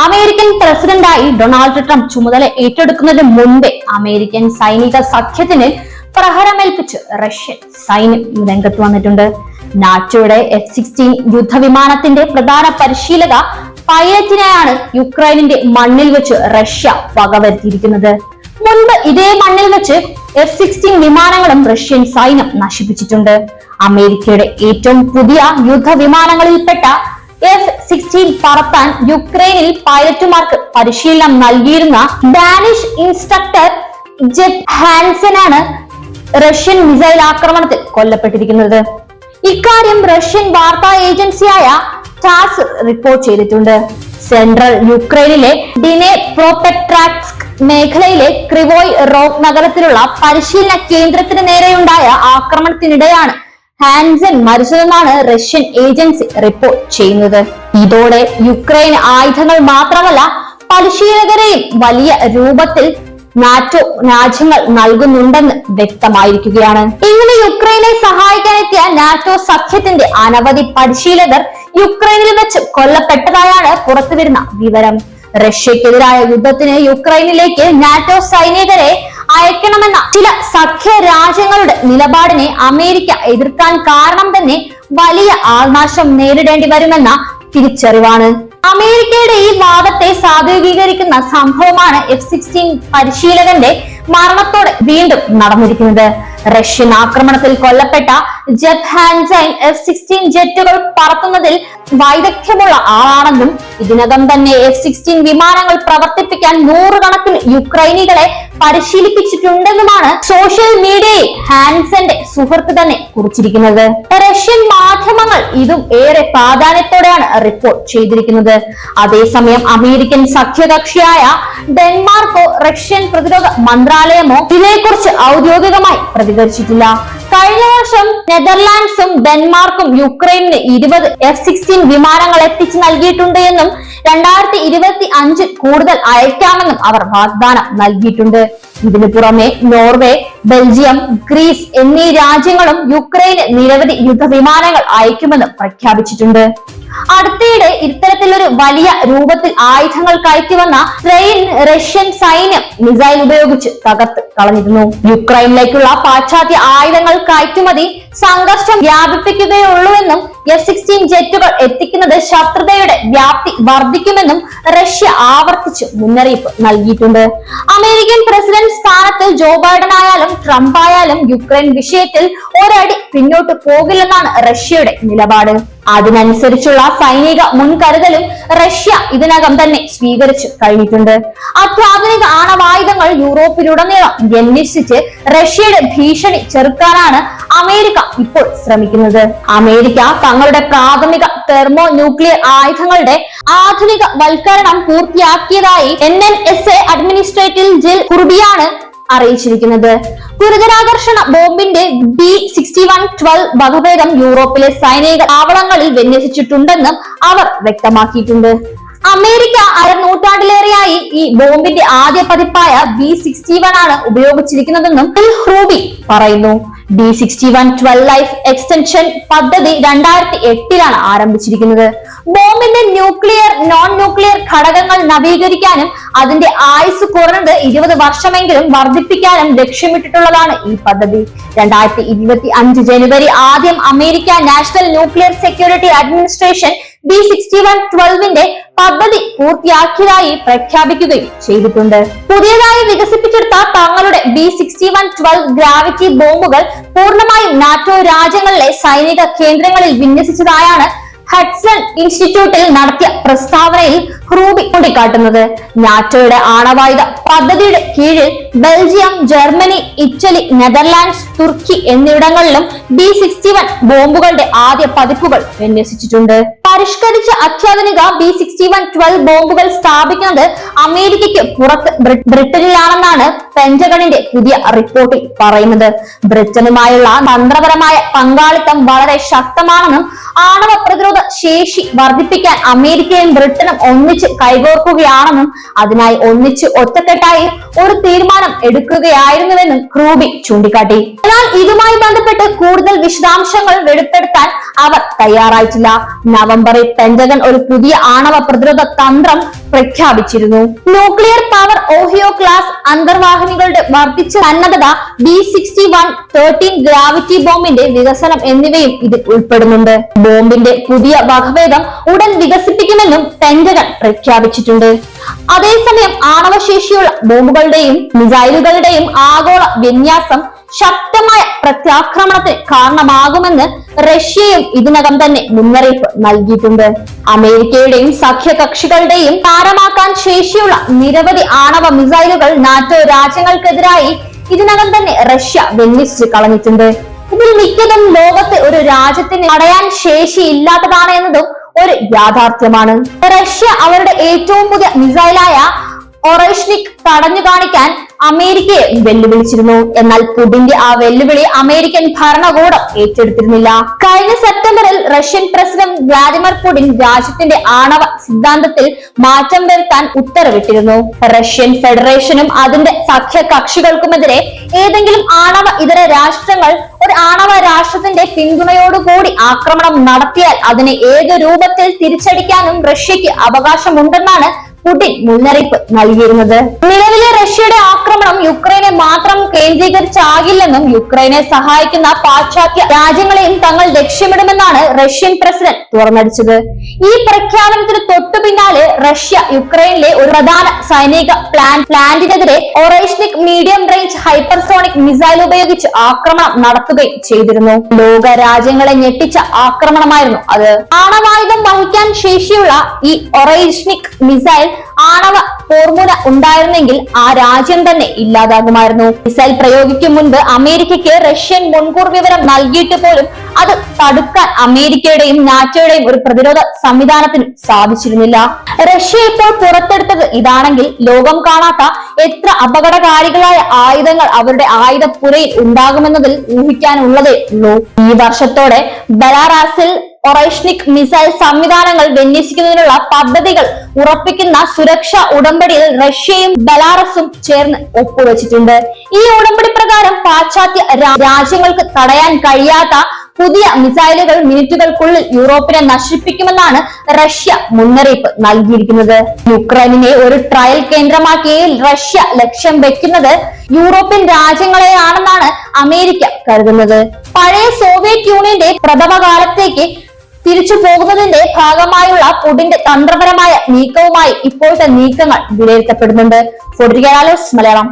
American പ്രസിഡന്റായി Donald Trump ചുമതല ഏറ്റെടുക്കുന്നതിന് മുമ്പേ അമേരിക്കൻ സൈനിക സഖ്യത്തിന് പ്രഹരമേൽപ്പിച്ച് റഷ്യൻ സൈന്യം രംഗത്ത് വന്നിട്ടുണ്ട്. നാറ്റോയുടെ എഫ് സിക്സ്റ്റീൻ യുദ്ധവിമാനത്തിന്റെ പ്രധാന പരിശീലക പൈലറ്റിനെയാണ് യുക്രൈനിന്റെ മണ്ണിൽ വെച്ച് റഷ്യ വകവരുത്തിയിരിക്കുന്നത്. മുൻപ് ഇതേ മണ്ണിൽ വെച്ച് എഫ് സിക്സ്റ്റീൻ വിമാനങ്ങളും റഷ്യൻ സൈന്യം നശിപ്പിച്ചിട്ടുണ്ട്. അമേരിക്കയുടെ ഏറ്റവും പുതിയ യുദ്ധവിമാനങ്ങളിൽപ്പെട്ട എഫ് സിക്സ്റ്റീൻ പറത്താൻ യുക്രൈനിൽ പൈലറ്റുമാർക്ക് പരിശീലനം നൽകിയിരുന്ന ഡാനിഷ് ഇൻസ്ട്രക്ടർ ജെറ്റ് ഹാൻസനാണ് റഷ്യൻ മിസൈൽ ആക്രമണത്തിൽ കൊല്ലപ്പെട്ടിരിക്കുന്നത്. ഇക്കാര്യം റഷ്യൻ വാർത്താ ഏജൻസിയായ ടാസ് റിപ്പോർട്ട് ചെയ്തിട്ടുണ്ട്. സെൻട്രൽ യുക്രൈനിലെ ഡിനെ പ്രോപെട്രാക്സ്ക് മേഖലയിലെ ക്രിവോയ് റോക്ക് നഗരത്തിലുള്ള പരിശീലന കേന്ദ്രത്തിന് നേരെയുണ്ടായ ആക്രമണത്തിനിടെയാണ് ഹാൻസൻ മരിച്ചതെന്നാണ് റഷ്യൻ ഏജൻസി റിപ്പോർട്ട് ചെയ്യുന്നത്. ഇതോടെ യുക്രൈൻ ആയുധങ്ങൾ മാത്രമല്ല പരിശീലകരെയും വലിയ രൂപത്തിൽ നാറ്റോ രാജ്യങ്ങൾ നൽകുന്നുണ്ടെന്ന് വ്യക്തമായിരിക്കുകയാണ്. ഇങ്ങനെ യുക്രൈനെ സഹായിക്കാനെത്തിയ നാറ്റോ സഖ്യത്തിന്റെ അനവധി പരിശീലകർ യുക്രൈനിൽ വെച്ച് കൊല്ലപ്പെട്ടതായാണ് പുറത്തുവരുന്ന വിവരം. റഷ്യക്കെതിരായ യുദ്ധത്തിന് യുക്രൈനിലേക്ക് നാറ്റോ സൈനികരെ അയക്കണമെന്ന ചില സഖ്യ രാജ്യങ്ങളുടെ നിലപാടിനെ അമേരിക്ക എതിർക്കാൻ കാരണം തന്നെ വലിയ ആൾനാശം നേരിടേണ്ടി വരുമെന്ന തിരിച്ചറിവാണ്. അമേരിക്കയുടെ ഈ വാദത്തെ സാധൂകീകരിക്കുന്ന സംഭവമാണ് എഫ് സിക്സ്റ്റീൻ പരിശീലകന്റെ മരണത്തോടെ വീണ്ടും നടന്നിരിക്കുന്നത്. റഷ്യൻ ആക്രമണത്തിൽ കൊല്ലപ്പെട്ട ജെറ്റ് എഫ് സിക്സ്റ്റീൻ ജെറ്റുകൾ പറത്തുന്നതിൽ വൈദഗ്ധ്യമുള്ള ആളാണെന്നും ഇതിനകം തന്നെ എഫ് സിക്സ്റ്റീൻ വിമാനങ്ങൾ പ്രവർത്തിപ്പിക്കാൻ നൂറുകണക്കിന് യുക്രൈനികളെ പരിശീലിപ്പിച്ചിട്ടുണ്ടെന്നുമാണ് സോഷ്യൽ മീഡിയയിൽ ഹാൻസന്റെ സുഹൃത്ത് തന്നെ കുറിച്ചിരിക്കുന്നത്. റഷ്യൻ മാധ്യമങ്ങൾ ഇതും ഏറെ പ്രാധാന്യത്തോടെയാണ് റിപ്പോർട്ട് ചെയ്തിരിക്കുന്നത്. അതേസമയം അമേരിക്കൻ സഖ്യകക്ഷിയായ ഡെൻമാർക്കോ റഷ്യൻ പ്രതിരോധ മന്ത്രാലയമോ ഇതിനെക്കുറിച്ച് ഔദ്യോഗികമായി പ്രതികരിച്ചിട്ടില്ല. കഴിഞ്ഞ വർഷം നെതർലാൻഡ്സും ഡെൻമാർക്കും യുക്രൈനിന് ഇരുപത് എഫ് സിക്സ്റ്റീൻ വിമാനങ്ങൾ എത്തിച്ചു നൽകിയിട്ടുണ്ട് എന്നും രണ്ടായിരത്തി ഇരുപത്തി അഞ്ചിൽ കൂടുതൽ അയക്കാമെന്നും അവർ വാഗ്ദാനം നൽകിയിട്ടുണ്ട്. ഇതിനു പുറമെ നോർവേ ബെൽജിയം ഗ്രീസ് എന്നീ രാജ്യങ്ങളും യുക്രൈന് നിരവധി യുദ്ധവിമാനങ്ങൾ അയക്കുമെന്ന് പ്രഖ്യാപിച്ചിട്ടുണ്ട്. അടുത്തിടെ ഇത്തരത്തിലൊരു വലിയ രൂപത്തിൽ ആയുധങ്ങൾ കയറ്റി വന്ന ട്രെയിൻ റഷ്യൻ സൈന്യം മിസൈൽ ഉപയോഗിച്ച് തകർത്ത് കളഞ്ഞിരുന്നു. യുക്രൈനിലേക്കുള്ള പാശ്ചാത്യ ആയുധങ്ങൾ കയറ്റുമതി സംഘർഷം വ്യാപിപ്പിക്കുകയുള്ളൂവെന്നും എഫ് സിക്സ്റ്റീൻ ജെറ്റുകൾ എത്തിക്കുന്നത് ശത്രുതയുടെ വ്യാപ്തി വർദ്ധിക്കുമെന്നും റഷ്യ ആവർത്തിച്ച് മുന്നറിയിപ്പ് നൽകിയിട്ടുണ്ട്. അമേരിക്കൻ പ്രസിഡന്റ് സ്ഥാനത്ത് ജോ ബൈഡൻ ആയാലും ട്രംപ് ആയാലും യുക്രൈൻ വിഷയത്തിൽ ഒരടി പിന്നോട്ട് പോകില്ലെന്നാണ് റഷ്യയുടെ നിലപാട്. അതിനനുസരിച്ചുള്ള സൈനിക മുൻകരുതലും റഷ്യ ഇതിനകം തന്നെ സ്വീകരിച്ചു കഴിഞ്ഞിട്ടുണ്ട്. അത്യാധുനിക ആണവായുധങ്ങൾ യൂറോപ്പിലുടനീളം വിന്യസിച്ച് റഷ്യയുടെ ഭീഷണി ചെറുക്കാനാണ് അമേരിക്ക ഇപ്പോൾ ശ്രമിക്കുന്നത്. അമേരിക്ക തങ്ങളുടെ പ്രാഥമിക തെർമോ ന്യൂക്ലിയർ ആയുധങ്ങളുടെ ആധുനിക വൽക്കരണം പൂർത്തിയാക്കിയതായി N N S A administrative Jill കുർബിയാണ് അറിയിച്ചിരിക്കുന്നത്. ഗുരുതരാകർഷണ ബോംബിന്റെ ബി സിക്സ്റ്റി വൺ ട്വൽവ് വകഭേദം യൂറോപ്പിലെ സൈനിക താവളങ്ങളിൽ വിന്യസിച്ചിട്ടുണ്ടെന്നും അവർ വ്യക്തമാക്കിയിട്ടുണ്ട്. അമേരിക്ക അരനൂറ്റാണ്ടിലേറെയായി ഈ ബോംബിന്റെ ആദ്യ പതിപ്പായ ബി സിക്സ്റ്റി വൺ ആണ് ഉപയോഗിച്ചിരിക്കുന്നതെന്നും ഹ്രൂബി പറയുന്നു. B sixty one twelve life extension പദ്ധതി രണ്ടായിരത്തി എട്ടിലാണ് ആരംഭിച്ചിരിക്കുന്നത്. ബോംബിന്റെ ന്യൂക്ലിയർ നോൺ ന്യൂക്ലിയർ ഘടകങ്ങൾ നവീകരിക്കാനും അതിന്റെ ആയുസ് കുറഞ്ഞത് ഇരുപത് വർഷമെങ്കിലും വർദ്ധിപ്പിക്കാനും ലക്ഷ്യമിട്ടിട്ടുള്ളതാണ് ഈ പദ്ധതി. രണ്ടായിരത്തി ഇരുപത്തി അഞ്ച് ജനുവരി ആദ്യം America national nuclear security administration B sixty one ട്വൽവിന്റെ പദ്ധതി പൂർത്തിയാക്കിയതായി പ്രഖ്യാപിക്കുകയും ചെയ്തിട്ടുണ്ട്. പുതിയതായി വികസിപ്പിച്ചെടുത്ത തങ്ങളുടെ B sixty one twelve gravity ബോംബുകൾ പൂർണമായും നാറ്റോ രാജ്യങ്ങളിലെ സൈനിക കേന്ദ്രങ്ങളിൽ വിന്യസിച്ചതായാണ് ഹഡ്സൺ ഇൻസ്റ്റിറ്റ്യൂട്ടിൽ നടത്തിയ പ്രസ്താവനയിൽ ഹ്രൂബി ചൂണ്ടിക്കാട്ടുന്നത്. നാറ്റോയുടെ ആണവായുധ പദ്ധതിയുടെ കീഴിൽ ബെൽജിയം ജർമ്മനി ഇറ്റലി നെതർലാൻഡ്സ് തുർക്കി എന്നിവിടങ്ങളിലും ബി സിക്സ്റ്റി വൺ ബോംബുകളുടെ ആദ്യ പതിപ്പുകൾ വിന്യസിച്ചിട്ടുണ്ട്. പരിഷ്കരിച്ച അത്യാധുനിക ബി സിക്സ്റ്റി വൺ ട്വൽവ് ബോംബുകൾ സ്ഥാപിക്കുന്നത് അമേരിക്കയ്ക്ക് പുറത്ത് ബ്രി- ബ്രിട്ടനിലാണെന്നാണ് പെന്റഗണിന്റെ പുതിയ റിപ്പോർട്ടിൽ പറയുന്നത്. ബ്രിട്ടനുമായുള്ള തന്ത്രപരമായ പങ്കാളിത്തം വളരെ ശക്തമാണെന്നും ആണവ പ്രതിരോധ ശേഷി വർദ്ധിപ്പിക്കാൻ അമേരിക്കയും ബ്രിട്ടനും ഒന്നിച്ച് കൈകോർക്കുകയാണെന്നും അതിനായി ഒന്നിച്ച് ഒറ്റക്കെട്ടായി ഒരു തീരുമാനം എടുക്കുകയായിരുന്നുവെന്നും ക്രൂബി ചൂണ്ടിക്കാട്ടി. എന്നാൽ ഇതുമായി ബന്ധപ്പെട്ട് കൂടുതൽ വിശദാംശങ്ങൾ വെളിപ്പെടുത്താൻ അവർ തയ്യാറായിട്ടില്ല. നവംബറിൽ പെന്റഗൺ ഒരു പുതിയ ആണവ പ്രതിരോധ തന്ത്രം പ്രഖ്യാപിച്ചിരുന്നു. ന്യൂക്ലിയർ പവർ ഓഹിയോ ക്ലാസ് അന്തർവാഹിനികളുടെ വർദ്ധിച്ച സന്നദ്ധത B sixty one thirteen gravity ബോംബിന്റെ വികസനം എന്നിവയും ഇതിൽ ഉൾപ്പെടുന്നുണ്ട്. ബോംബിന്റെ പുതിയ വകഭേദം ഉടൻ വികസിപ്പിക്കുമെന്നും പെന്റഗൺ പ്രഖ്യാപിച്ചിട്ടുണ്ട്. അതേസമയം ആണവശേഷിയുള്ള ബോംബുകളുടെയും മിസൈലുകളുടെയും ആഗോള വിന്യാസം ശക്തമായ പ്രത്യാക്രമണത്തിന് കാരണമാകുമെന്ന് റഷ്യയും ഇതിനകം തന്നെ മുന്നറിയിപ്പ് നൽകിയിട്ടുണ്ട്. അമേരിക്കയുടെയും സഖ്യകക്ഷികളുടെയും താരമാക്കാൻ ശേഷിയുള്ള നിരവധി ആണവ മിസൈലുകൾ നാറ്റോ രാജ്യങ്ങൾക്കെതിരായി ഇതിനകം തന്നെ റഷ്യ വെല്ലിച്ച് കളഞ്ഞിട്ടുണ്ട്. ഇതിൽ മിക്കതും ലോകത്തെ ഒരു രാജ്യത്തിന് തടയാൻ ശേഷിയില്ലാത്തതാണ് എന്നതും ഒരു യാഥാർത്ഥ്യമാണ്. റഷ്യ അവരുടെ ഏറ്റവും പുതിയ മിസൈലായ ഒറേഷ്നിക് തടഞ്ഞു കാണിക്കാൻ അമേരിക്കയെ വെല്ലുവിളിച്ചിരുന്നു. എന്നാൽ പുടിന്റെ ആ വെല്ലുവിളി അമേരിക്കൻ ഭരണകൂടം ഏറ്റെടുത്തിരുന്നില്ല. കഴിഞ്ഞ സെപ്റ്റംബറിൽ റഷ്യൻ പ്രസിഡന്റ് വ്ളാഡിമിർ പുടിൻ രാജ്യത്തിന്റെ ആണവ സിദ്ധാന്തത്തിൽ മാറ്റം വരുത്താൻ ഉത്തരവിട്ടിരുന്നു. റഷ്യൻ ഫെഡറേഷനും അതിന്റെ സഖ്യ കക്ഷികൾക്കുമെതിരെ ഏതെങ്കിലും ആണവ ഇതര രാഷ്ട്രങ്ങൾ ഒരു ആണവ രാഷ്ട്രത്തിന്റെ പിന്തുണയോടുകൂടി ആക്രമണം നടത്തിയാൽ അതിനെ ഏത് രൂപത്തിൽ തിരിച്ചടിക്കാനും റഷ്യക്ക് അവകാശമുണ്ടെന്നാണ് പുടിൻ മുന്നറിയിപ്പ് നൽകിയിരുന്നത്. നിലവിലെ റഷ്യയുടെ ആക്രമണം യുക്രൈനെ മാത്രം കേന്ദ്രീകരിച്ചാകില്ലെന്നും യുക്രൈനെ സഹായിക്കുന്ന പാശ്ചാത്യ രാജ്യങ്ങളെയും തങ്ങൾ ലക്ഷ്യമിടുമെന്നാണ് റഷ്യൻ പ്രസിഡന്റ് തുറന്നടിച്ചത്. ഈ പ്രഖ്യാപനത്തിന് തൊട്ടു പിന്നാലെ റഷ്യ യുക്രൈനിലെ ഒരു പ്രധാന സൈനിക plan പ്ലാന്റിനെതിരെ Oreshnik medium range hypersonic missile ഉപയോഗിച്ച് ആക്രമണം നടത്തുകയും ചെയ്തിരുന്നു. ലോക രാജ്യങ്ങളെ ഞെട്ടിച്ച ആക്രമണമായിരുന്നു അത്. ആണവായുധം വഹിക്കാൻ ശേഷിയുള്ള ഈ ഒറേഷ്നിക് മിസൈൽ ആണവ ഫോർമുല ഉണ്ടായിരുന്നെങ്കിൽ ആ രാജ്യം തന്നെ ഇല്ലാതാകുമായിരുന്നു. മിസൈൽ പ്രയോഗിക്കും മുൻപ് അമേരിക്കയ്ക്ക് റഷ്യൻ മുൻകൂർ വിവരം നൽകിയിട്ട് പോലും അത് തടുക്കാൻ അമേരിക്കയുടെയും നാറ്റോയുടെയും ഒരു പ്രതിരോധ സംവിധാനത്തിന് സാധിച്ചിരുന്നില്ല. റഷ്യ ഇപ്പോൾ പുറത്തെടുത്തത് ഇതാണെങ്കിൽ ലോകം കാണാത്ത എത്ര അപകടകാരികളായ ആയുധങ്ങൾ അവരുടെ ആയുധപ്പുരയിൽ ഉണ്ടാകുമെന്നതിൽ ഊഹിക്കാനുള്ളതേ ഉള്ളൂ. ഈ വർഷത്തോടെ ബലാറാസിൽ ഒറൈഷ്നിക് മിസൈൽ സംവിധാനങ്ങൾ വിന്യസിക്കുന്നതിനുള്ള പദ്ധതികൾ ഉറപ്പിക്കുന്ന സുരക്ഷാ ഉടമ്പടിയിൽ റഷ്യയും ബലാറസും ചേർന്ന് ഒപ്പുവെച്ചിട്ടുണ്ട്. ഈ ഉടമ്പടി പ്രകാരം പാശ്ചാത്യ രാജ്യങ്ങൾക്ക് തടയാൻ കഴിയാത്ത പുതിയ മിസൈലുകൾ മിനിറ്റുകൾക്കുള്ളിൽ യൂറോപ്പിനെ നശിപ്പിക്കുമെന്നാണ് റഷ്യ മുന്നറിയിപ്പ് നൽകിയിരിക്കുന്നത്. യുക്രൈനിനെ ഒരു ട്രയൽ കേന്ദ്രമാക്കി റഷ്യ ലക്ഷ്യം വെക്കുന്നത് യൂറോപ്യൻ രാജ്യങ്ങളെയാണെന്നാണ് അമേരിക്ക കരുതുന്നത്. പഴയ സോവിയറ്റ് യൂണിയന്റെ പ്രഥമകാലത്തേക്ക് തിരിച്ചു പോകുന്നതിന്റെ ഭാഗമായുള്ള പുടിന്റെ തന്ത്രപരമായ നീക്കവുമായി ഇപ്പോഴത്തെ നീക്കങ്ങൾ വിലയിരുത്തപ്പെടുന്നുണ്ട്. മലയാളം.